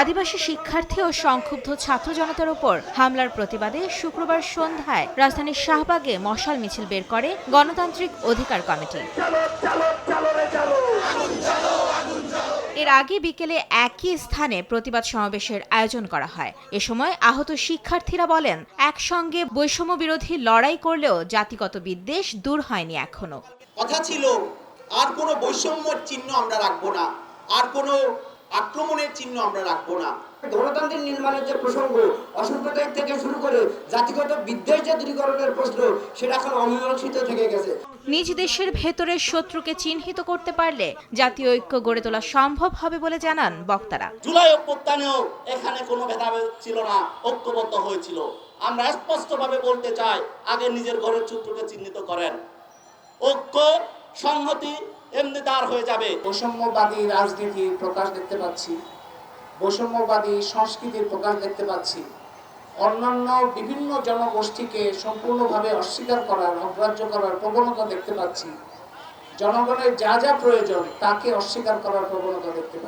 আদিবাসী শিক্ষার্থী ও সংক্ষুব্ধ ছাত্র জনতার উপর হামলার প্রতিবাদে শুক্রবার সন্ধ্যায় রাজধানীর শাহবাগে মশাল মিছিল বের করে গণতান্ত্রিক অধিকার কমিটি। এর আগে বিকেলে একই স্থানে প্রতিবাদ সমাবেশের আয়োজন করা হয়। এ সময় আহত শিক্ষার্থীরা বলেন, একসঙ্গে বৈষম্য বিরোধী লড়াই করলেও জাতিগত বিদ্বেষ দূর হয়নি এখনও। কথা ছিল, আর কোনো বৈষম্যের চিহ্ন আমরা রাখব না। আর কোনো আক্রমণের চিহ্ন আমরা রাখব না। গণতান্ত্রিক নির্মাণের যে প্রসঙ্গ অসাম্প্রদায়িক থেকে শুরু করে জাতিগত বিদ্বেষ যে দূরীকরণের প্রশ্ন সেটা এখন অমীমাংসিত থেকে গেছে। নিজ দেশের ভেতরের শত্রুকে চিহ্নিত করতে পারলে জাতীয় ঐক্য গড়ে তোলা সম্ভব হবে বলে জানান বক্তারা। জুলাই অভ্যুত্থানেও এখানে কোনো ভেদাভেদ ছিল না ঐক্যবদ্ধ হয়েছিল। আমরা স্পষ্টভাবে বলতে চাই আগে নিজের ঘরের শত্রুকে চিহ্নিত করেন। ঐক্য সংহতি এমনি দাঁড় হয়ে যাবে। বৈষম্যবাদী রাজনীতির প্রকাশ দেখতে পাচ্ছি। বৈষম্যবাদী সংস্কৃতির প্রকাশ দেখতে পাচ্ছি। অন্যান্য বিভিন্ন জনগোষ্ঠীকে সম্পূর্ণভাবে অস্বীকার করার, অগ্রাহ্য করার প্রবণতা দেখতে পাচ্ছি। জনগণের যা যা প্রয়োজন, তাকে অস্বীকার করার প্রবণতা দেখতে পাচ্ছি।